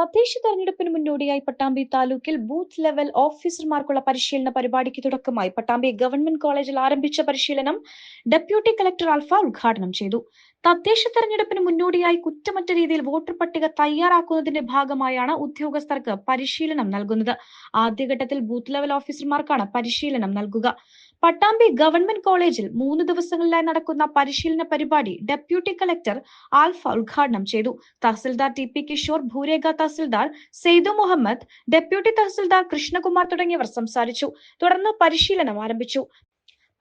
തദ്ദേശ തെരഞ്ഞെടുപ്പിന് മുന്നോടിയായി പട്ടാമ്പി താലൂക്കിൽ ബൂത്ത് ലെവൽ ഓഫീസർമാർക്കുള്ള പരിശീലന പരിപാടിക്ക് തുടക്കമായി. പട്ടാമ്പി ഗവൺമെന്റ് കോളേജിൽ ആരംഭിച്ച പരിശീലനം ഡെപ്യൂട്ടി കളക്ടർ ആൽഫ ഉദ്ഘാടനം ചെയ്തു. തദ്ദേശ തെരഞ്ഞെടുപ്പിന് മുന്നോടിയായി കുറ്റമറ്റ രീതിയിൽ വോട്ടർ പട്ടിക തയ്യാറാക്കുന്നതിന്റെ ഭാഗമായാണ് ഉദ്യോഗസ്ഥർക്ക് പരിശീലനം നൽകുന്നത്. ആദ്യഘട്ടത്തിൽ ബൂത്ത് ലെവൽ ഓഫീസർമാർക്കാണ് പരിശീലനം നൽകുക. പട്ടാമ്പി ഗവൺമെന്റ് കോളേജിൽ മൂന്ന് ദിവസങ്ങളിലായി നടക്കുന്ന പരിശീലന പരിപാടി ഡെപ്യൂട്ടി കളക്ടർ ആൽഫ ഉദ്ഘാടനം ചെയ്തു. തഹസിൽദാർ ടി പി കിഷോർ ഭൂരേഖ തഹസിൽദാർ സെയ്തു മുഹമ്മദ് ഡെപ്യൂട്ടി തഹസിൽദാർ കൃഷ്ണകുമാർ തുടങ്ങിയവർ സംസാരിച്ചു. തുടർന്ന് പരിശീലനം ആരംഭിച്ചു.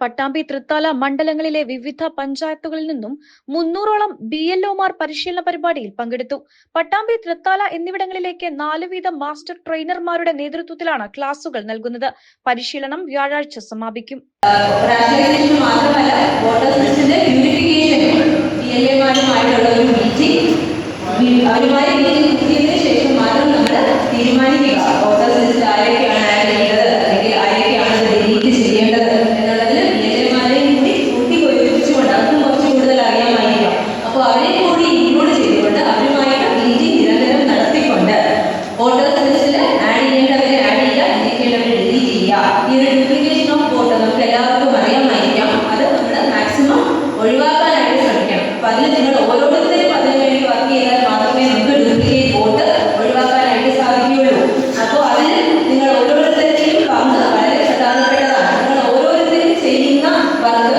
പട്ടാമ്പി തൃത്താല മണ്ഡലങ്ങളിലെ വിവിധ പഞ്ചായത്തുകളിൽ നിന്നും മുന്നൂറോളം ബി എൽ ഒമാർ പരിശീലന പരിപാടിയിൽ പങ്കെടുത്തു. പട്ടാമ്പി തൃത്താല എന്നിവിടങ്ങളിലേക്ക് നാല് വീതം മാസ്റ്റർ ട്രെയിനർമാരുടെ നേതൃത്വത്തിലാണ് ക്ലാസുകൾ നൽകുന്നത്. പരിശീലനം വ്യാഴാഴ്ച സമാപിക്കും. ഇൻക്ലൂഡ് ചെയ്തുകൊണ്ട് അവരുമായിട്ട് മീറ്റിംഗ് നിരന്തരം നടത്തിക്കൊണ്ട് വോട്ടേഴ്സ് ലിസ്റ്റിൽ ആഡ് ചെയ്യേണ്ടവരെ ആഡ് ചെയ്യുക ഡിലീറ്റ് ഡിലീറ്റ് ചെയ്യുക. ഈ ഒരു ഡ്യൂപ്ലിക്കേഷൻ ഓഫ് വോട്ട് നമുക്ക് എല്ലാവർക്കും അറിയാമായിരിക്കാം. അത് നമ്മൾ മാക്സിമം ഒഴിവാക്കാനായിട്ട് ശ്രമിക്കണം. അപ്പോൾ അതിൽ നിങ്ങൾ ഓരോരുത്തരും അതിനു വേണ്ടി വർക്ക് ചെയ്താൽ മാത്രമേ നമുക്ക് ഡ്യൂപ്ലിക്കേറ്റ് വോട്ട് ഒഴിവാക്കാനായിട്ട് സാധിക്കുകയുള്ളൂ. അപ്പോൾ അതിൽ നിങ്ങൾ ഓരോരുത്തരുടെയും പങ്ക് വളരെ പ്രധാനപ്പെട്ടതാണ്. നിങ്ങൾ ഓരോരുത്തരും ചെയ്യുന്ന വർക്ക്